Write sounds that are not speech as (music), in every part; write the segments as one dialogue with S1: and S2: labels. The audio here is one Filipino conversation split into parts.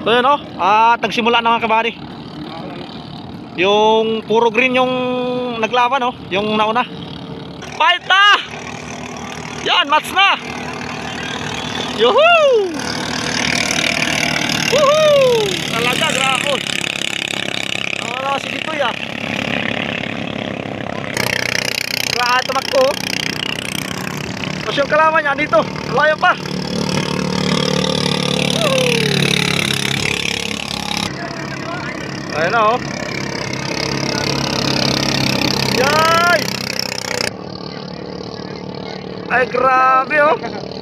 S1: So yun oh, at nagsimula na mga kabady. Yung puro green yung naglaban oh, yung nauna. Fight! Yan, match na! Yuhuu! Woohoo! Talaga, grabe. Ang ano si dito ya. Grabe tumakbo. oh. Tapos yung kalaman niya dito, layo pa. Ayun na oh. Yay! Ay grabe oh.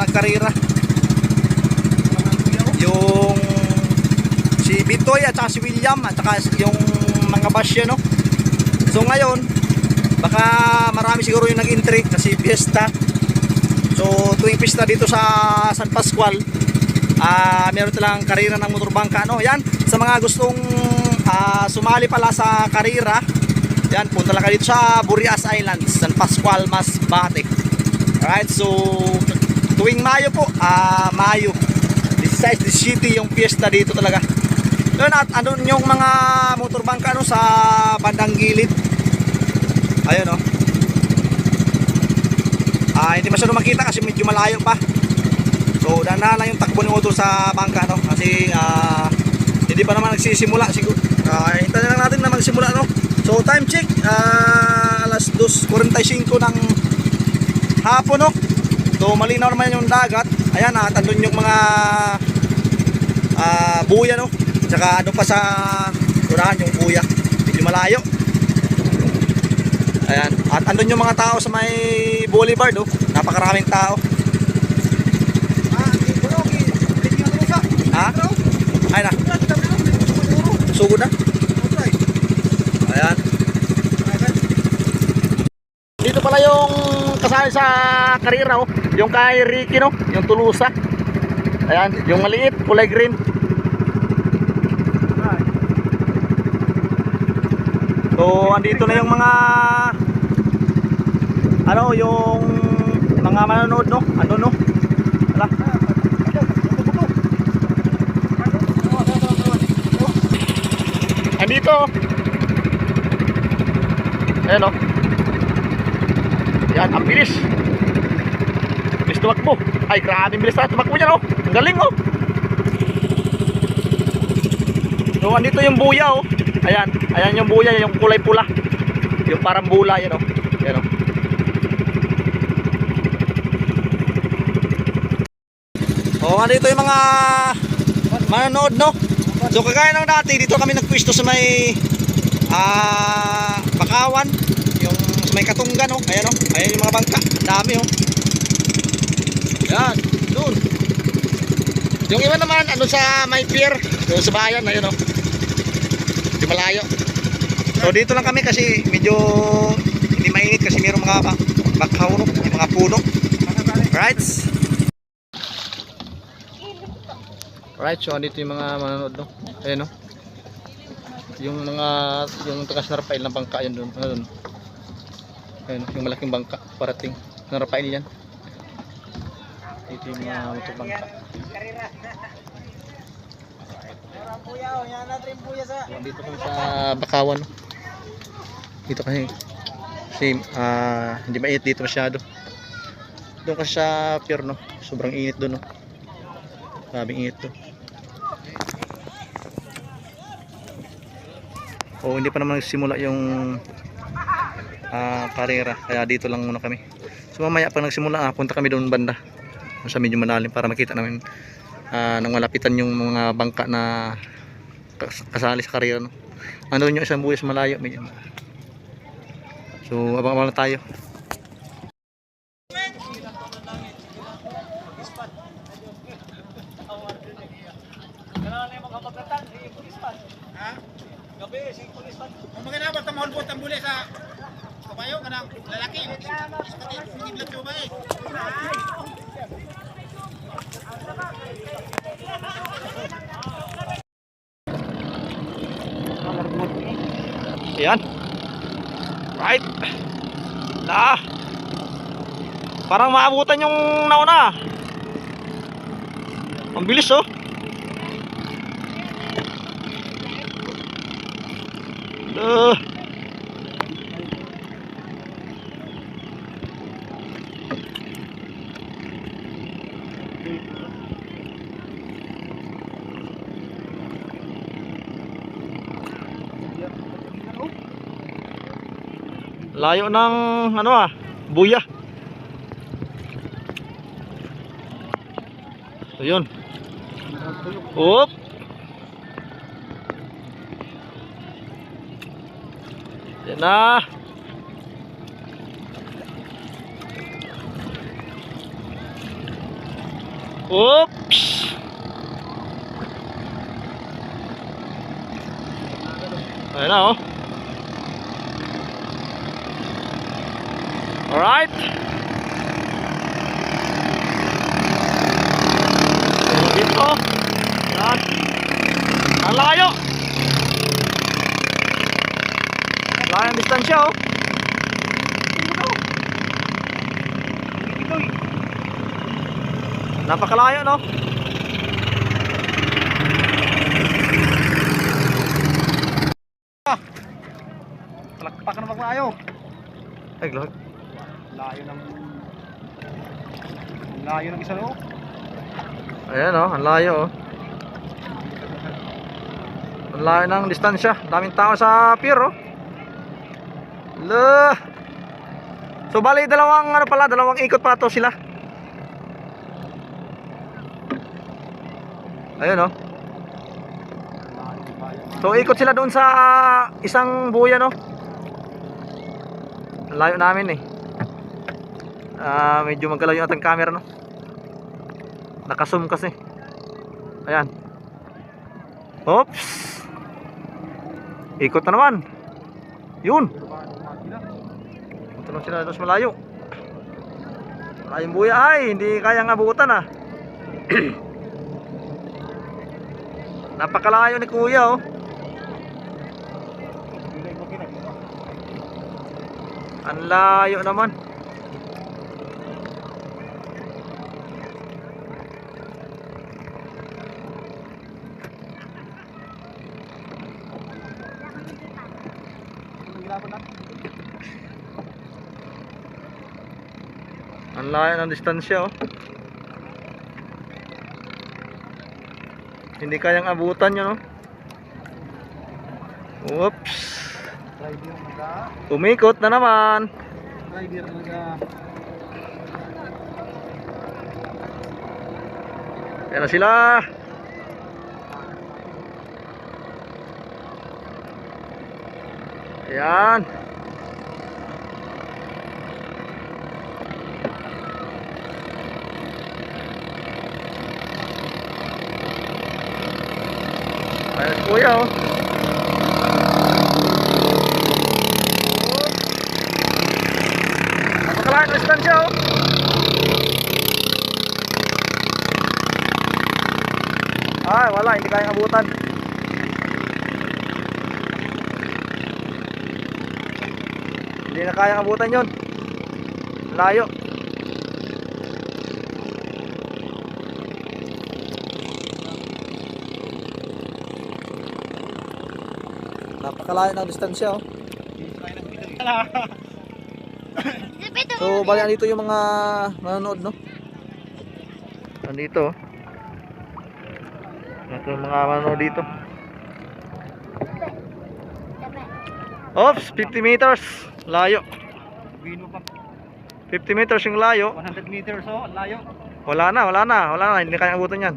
S1: Nagkarira yung si Bitoy at si William at saka yung mga basya no? So ngayon baka marami siguro yung nag-entry kasi fiesta so tuwing fiesta dito sa San Pascual ah meron talang karira ng motorbangka no? Yan sa mga gustong ah, sumali pala sa karira yan punta lang kayo dito sa Burias Islands San Pascual Masbate. Alright, so tuwing Mayo po, ah Mayo. Is the city yung fiesta dito talaga. Doon at andun yung mga motorbangka ano sa bandang gilid. Ayun oh. Ah, hindi masyado makita kasi medyo malayo pa. So, dahan lang yung takbo ni Otto sa bangka no kasi ah hindi pa naman nagsisimula siguro. Ah, hintayin lang natin na magsimula no. So, time check ah alas 2:45 ng hapon no so malinaw naman yung dagat. Ayan at andun yung mga ah buya no? Tsaka ano pa sa unahan yung buya. Medyo malayo. Ayan. At andun yung mga tao sa may boulevard no? Napakaraming tao. Ha? Ay na. Sugod na ayan dito pala yung kasali sa karira oh. Yung kay Ricky no, yung tulusa. Ayan, yung maliit, kulay green. So, andito na yung mga ano, yung mga manonood no, ano no. Ala. Andito. oh. Ayan oh. Yan, ang bilis. Bilis tumakbo. Ay, grabe bilis na tumakbo niya, no? Ang galing, oh. So, andito yung buya, oh. Ayan, ayan yung buya, yung kulay pula. Yung parang bula, yan, oh. Yan, oh. Oh, andito yung mga manonood, no? So, kagaya ng dati, dito kami nagpwisto sa may ah, Bakawan may katunggan oh. Ayan oh. Ayan yung mga bangka. Ang dami oh. Yan. Doon. Yung iba naman ano sa may pier. Doon sa bayan. Ayan oh. Di malayo. So dito lang kami kasi medyo hindi mainit kasi mayroong mga ba- bakhaw no. Yung mga puno. Right? Right, so andito yung mga manonood no. Ayan oh. Yung mga yung taga Snarpail na bangka yan doon. Ano doon? Ayun, yung malaking bangka parating. Snarpail yan. Ito yung mga motobangka. So, dito kami sa Bakawan. Dito kasi same, ah hindi mainit dito masyado. Doon kasi sa pier no, sobrang init doon no. Grabing init doon. O hindi pa naman nagsimula yung ah karera kaya dito lang muna kami. So mamaya pag nagsimula ah, punta kami doon banda sa medyo malalim para makita namin ah, nang malapitan yung mga bangka na kas- kasali sa karera no. Ano yung isang buwis malayo medyo. So abang-abang tayo.
S2: Ang mga nabat ang mahulbot ang buli sa kabayo kanang lalaki. Pati hindi lang sa babae.
S1: Ayan. Right. Na. Parang maabutan yung nauna. Ang bilis oh. Duh. Layo ng ano ah, buya. So yun. Oop. Yan na. Oops. Ayan na oh. Alright. Dito. Yan. Ang layo. Layo ang distansya oh. Napakalayo no?
S2: Palakpakan ng maglayo.
S1: Ay, glog.
S2: Layo ng layo ng isa no.
S1: Ayan oh, ang layo oh. Ang layo ng distansya. Daming tao sa pier oh. Lah. So bali dalawang ano pala, dalawang ikot pala to sila. Ayun oh. So ikot sila doon sa isang buya no. Ang Layo namin eh. Ah, medyo magkalayo yung ating camera no. Nakasum kasi. Ayan. Oops. Ikot na naman. Yun. Punta na sila sa malayo. Malayong buya ay, hindi kayang abutan ah. (clears throat) Napakalayo ni kuya oh. Ang layo naman. Ang layo ng distansya oh. Hindi kayang abutan yun oh.
S2: Naga.
S1: Umikot na naman.
S2: Rider naga.
S1: Ayan na sila. Ayan. Ayan si kuya oh. Napakalaking distansya oh. Ay, wala, hindi kayang abutan. Hindi na kayang abutan yon. Layo.
S3: Napakalayo ng distansya oh. So, bali dito yung mga nanonood, no?
S1: Nandito. Ito yung mga manonood dito. Oops, 50 meters. Layo.
S2: Bino pa
S1: 50 meters yung layo.
S2: 100 meters oh, layo.
S1: Wala na, wala na, wala na. Hindi kaya abutan yan.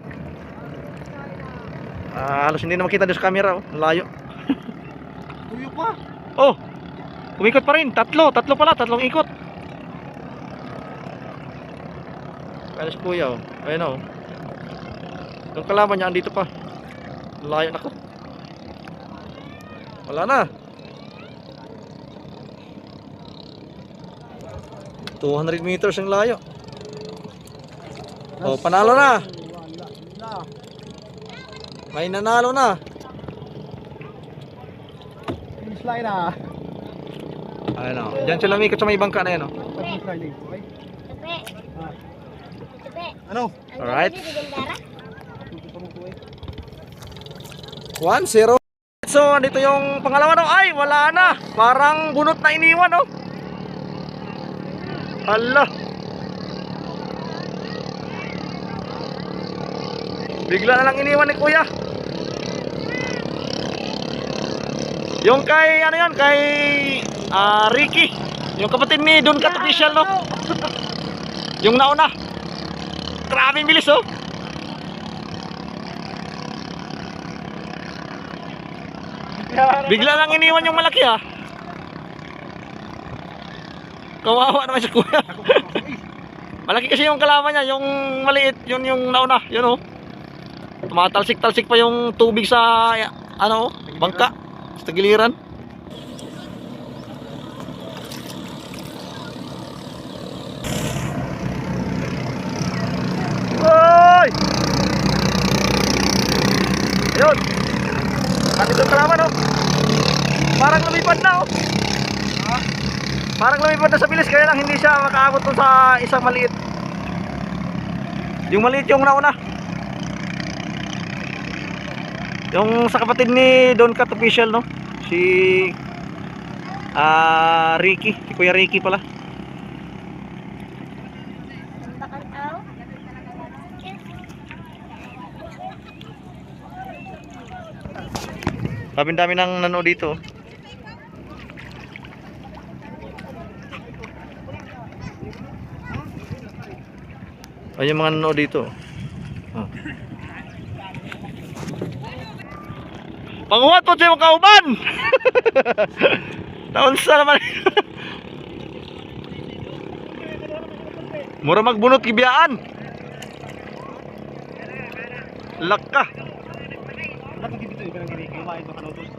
S1: Ah, halos hindi na makita doon sa camera. Oh. Layo.
S2: Tuyo pa.
S1: Oh! Umikot pa rin. Tatlo. Tatlo pala. Tatlong ikot. Kaya si kuya oh. Ayun oh. Yung kalaban niya andito pa. Layo na ko. Wala na. 200 meters ang layo. Oh, panalo na. May nanalo na.
S2: Finish line ah.
S1: Diyan sila umikot sa may bangka na yan oh.
S2: Ano?
S1: Alright.
S4: Gandara.
S3: 1-0.
S1: So, andito yung pangalawa no. Ay, wala na. Parang bunot na iniwan, no. Hala. Bigla na lang iniwan ni Kuya. Yung kay, ano yun, kay ah, Ricky. Yung kapatid ni Don Cat Official, no. (laughs) Yung nauna. Grabe bilis, oh. Bigla lang iniwan yung malaki ha. Kawawa naman si kuya. (laughs) malaki kasi yung kalaban niya, yung maliit, yun yung nauna, yun oh. Tumatalsik-talsik pa yung tubig sa ano, bangka, sa tagiliran. Ayun. Nandito yung kalaban oh. Parang lumipad na oh. Parang lumipad na sa bilis kaya lang hindi siya makaabot dun sa isang maliit. Yung maliit yung nauna. Yung sa kapatid ni Don Cat official no. Si ah Ricky, si Kuya Ricky pala.
S4: Ang bakal tao.
S1: Sabi dami nang nanood dito. Ay, yung mga nanood dito. Oh. Panguhat po siya mga kauban! Taon (laughs) sa naman. (laughs) Mura magbunot kibiyaan. Laka.
S2: Ano dito dito yung gini kumain pa kanotos.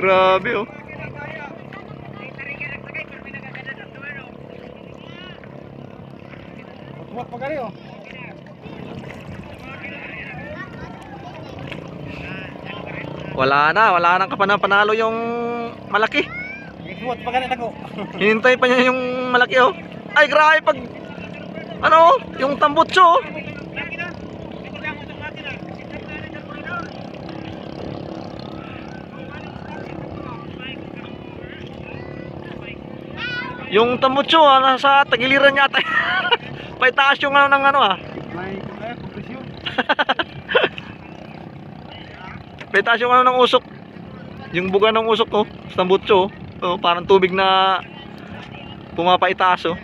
S1: Grabe oh.
S2: Tumak pa gani oh.
S1: Wala na, wala nang kapanapanalo yung malaki.
S2: Tumak pa gani ako. (laughs)
S1: Hinintay pa niya yung malaki oh. Ay grabe pag ano, yung tambutso oh. Yung tambutso ah, nasa tagiliran yata. (laughs) Paitaas yung ano ng ano ah.
S2: May kompresyon. (laughs)
S1: Paitaas yung ano ng usok. Yung buga ng usok ko, sa tambutso oh. Oh, parang tubig na pumapaitaas oh.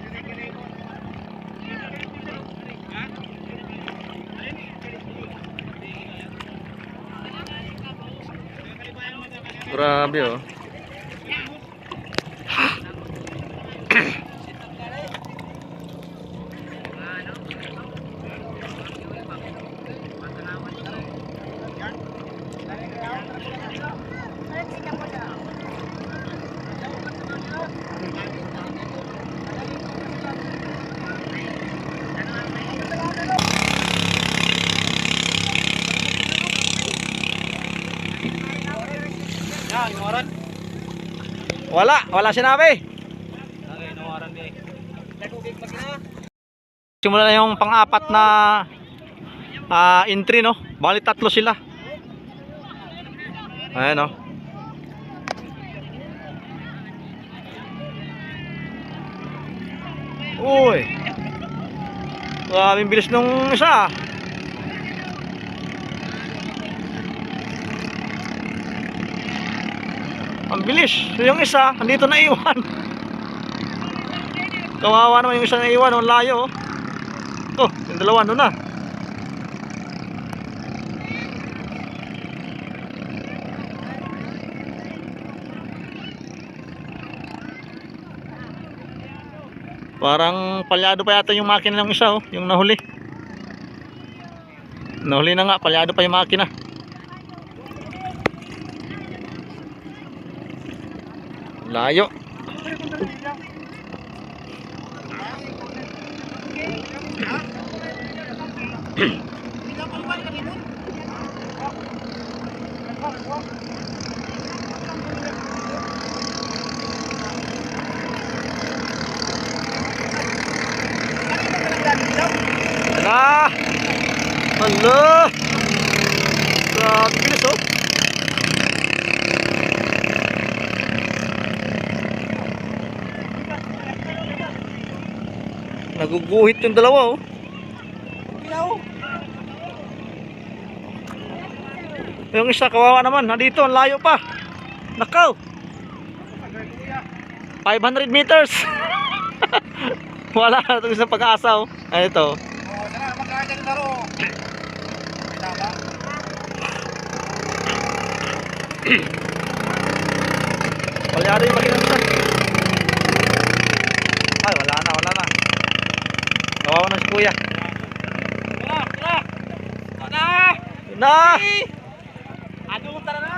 S1: Grabe oh.
S4: Parang sila mo na.
S2: Ya, inawaran.
S1: Wala, wala sinabi.
S2: Ni.
S1: Simula na yung pang-apat na ah, entry no. Bali tatlo sila. Ayan no. Uy. Grabing bilis nung isa. Ang bilis. Yung isa, andito na iwan. Kawawa naman yung isa na iwan. Ang layo. Oh, yung dalawa doon na. Parang palyado pa yata yung makina ng isa oh, yung nahuli. Nahuli na nga, palyado pa yung makina. Layo. Hala! Hala! Grabe bilis oh. Naguguhit yung dalawa oh. Yung isa kawawa naman, nandito, ang layo pa. Nakaw. 500 meters. (laughs) Wala na itong isang pag-asa oh. Ay, ito. Palyado yung makina nila. Ay, wala na, wala na. Kawawa na si kuya.
S2: Tara. Tara.
S1: Yun na!
S2: Ano tara na?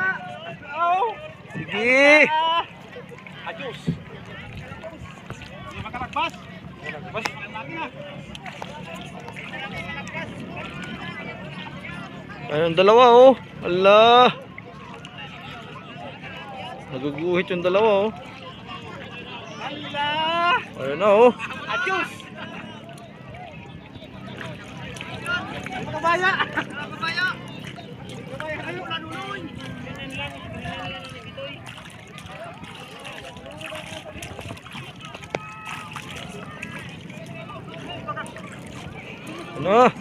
S2: Oh.
S1: Sige!
S2: Adios. Hindi. Namin na.
S1: Ayun, dalawa oh. Ala! Naguguhit yung dalawa oh.
S2: Allah.
S1: Ayun na oh.
S2: Adios. Kabaya. Kabaya. Kabaya kayo laluloy.
S1: Ano?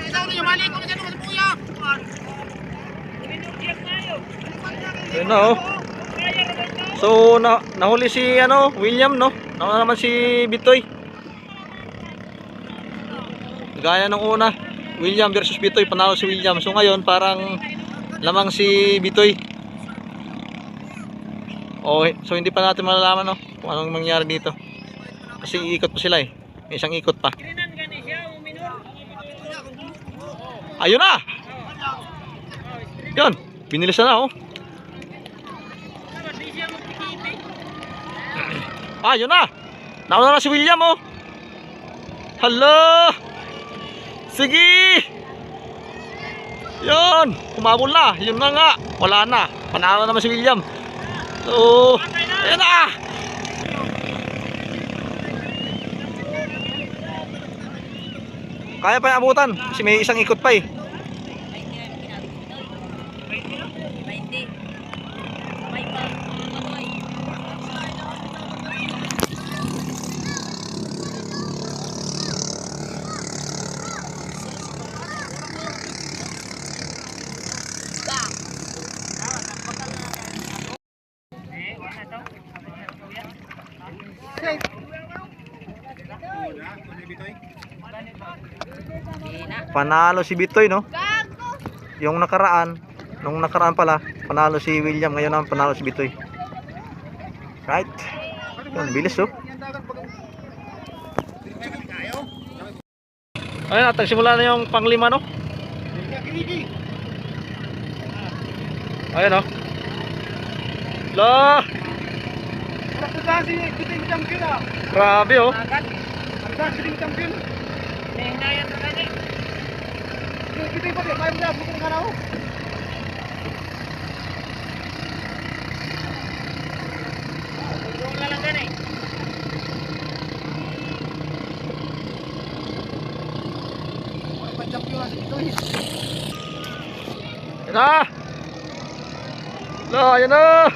S2: Kailangan niyo mali ko sa kuya.
S1: Ayun na oh. So, na nahuli si ano, William no? Nauna naman si Bitoy. Gaya ng una, William versus Bitoy, panalo si William. So ngayon, parang lamang si Bitoy. Okay, so hindi pa natin malalaman no, kung anong mangyari dito. Kasi iikot pa sila eh. May isang ikot pa. Ayun na! Yun, binilisan na oh. Ah, yun na. Nauna na si William, oh. Hala. Sige. Yun. Kumabol na. Yun na nga. Wala na. Panalo naman si William. So, ayan na. Kaya pa yung abutan. Kasi may isang ikot pa eh. Panalo si Bitoy, no? Yung nakaraan, nung nakaraan pala, panalo si William, ngayon naman panalo si Bitoy. Right? Yun, bilis, oh. Ayun, at nagsimula na yung panglima, no? Ayun, oh. La!
S2: Nakita si Kiting Champion ah.
S1: Grabe, oh.
S2: Nakita si Kiting Champion. Hinayan na gani. Kiting pa din, kaya mo na bukan ka na. Wala lang gani. Pag-champion na si Kiting.
S1: Yan na! La, yan na!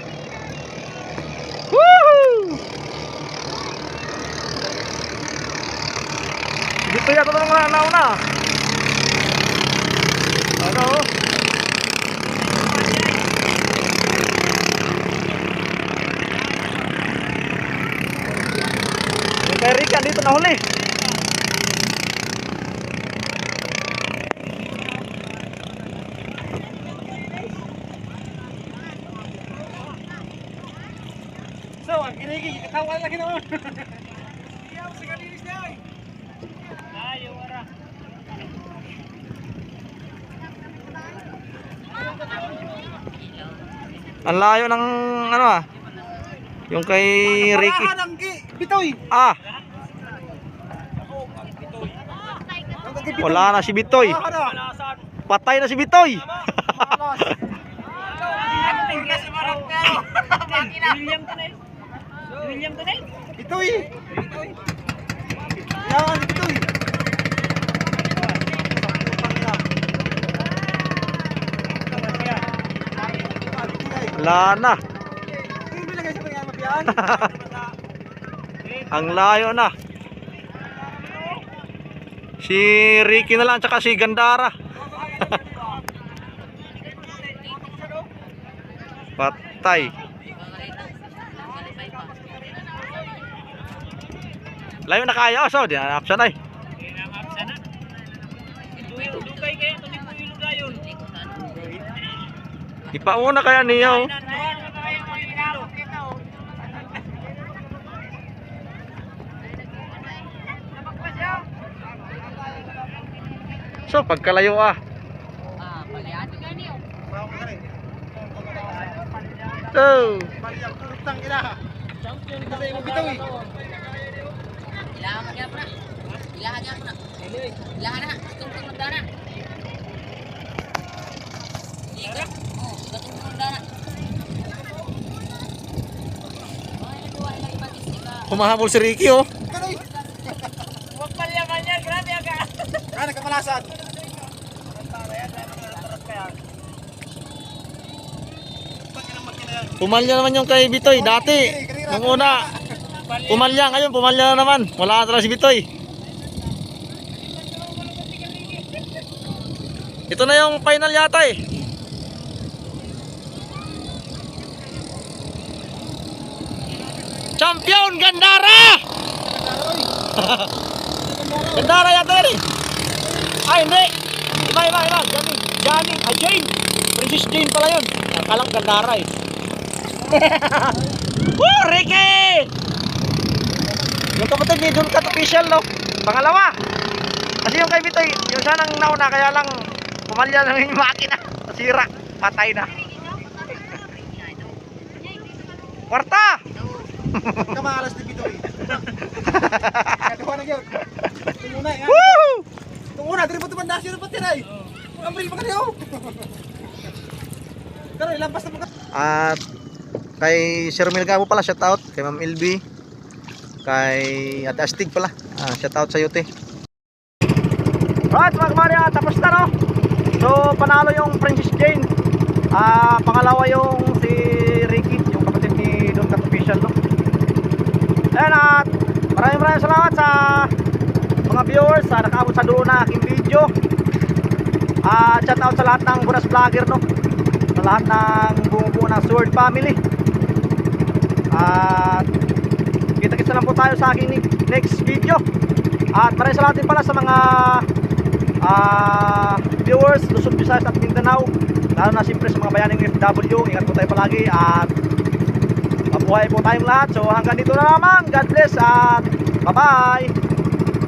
S1: Woohoo! Ito mga nauna. Ano? Yung kay dito na huli.
S2: So, ang kinigig, katawan lagi (laughs) naman. Iyaw, sa kalinis niya ay. Ayaw, wala.
S1: Ang layo ng ano ah. Yung kay Ricky.
S2: Bitoy.
S1: Ah, wala na si Bitoy. Patay na si Bitoy.
S2: Bitoy. Yan, bitoy.
S1: Wala na. (laughs) Ang layo na. Si Ricky na lang tsaka si Gandara. (laughs) Patay. Layo na kaya. So, di na option ay. Ipauna kaya niya oh. So, pagkalayo ah. So.
S5: Ilahan na. Ilahan na. Ilahan na. Tungtong ng
S1: humahabol si Ricky oh.
S5: Huwag palyaman niya. Grabe aga.
S2: Ah, nagkamalasan.
S1: Pumalya naman yung kay Bitoy dati. Nung una. Pumalya ngayon, pumalya na naman. Wala na talaga si Bitoy. Ito na yung final yata eh. Champion Gandara! (laughs) Gandara yata eh. Ay hindi. Iba iba iba. Johnny. Johnny. Ay Jane. Princess Jane pala yun. Akalang Gandara eh. (laughs) Woo! Ricky! Yung kapatid ni Duncat official no? Pangalawa. Kasi yung kay Bitoy, yung siya nang nauna kaya lang pumalya lang yung makina. (laughs) Nasira. Patay na. Kwarta!
S2: Kamalas ni bitoy. Katuwa na yun. Nga.
S1: Woo!
S2: Tumuna, diri po tumanda siya pati na eh. Ambil pa kanyo. Karoy, lampas na ka.
S1: At kay Sir Milgabo pala, shout out kay Ma'am LB. Kay Ate Astig pala. Ah, shout out sa iyo, te. Right, mga kamari, ah, tapos na no. So, panalo yung Princess Jane. Ah, pangalawa yung si Ricky, yung kapatid ni Don Cat Official, no. Ayan, at maraming maraming salamat sa mga viewers sa nakaabot sa dulo na aking video. Ah, shout out sa lahat ng Buras Vlogger, no? Sa lahat ng bumubuo ng Sword Family. At kita-kita lang po tayo sa aking next video. At maraming salamat din pala sa mga ah, viewers Luzon, Visayas at Mindanao. Lalo na siyempre sa mga bayaning FW ingat po tayo palagi at mabuhay po tayong lahat. So hanggang dito na lamang. God bless at bye bye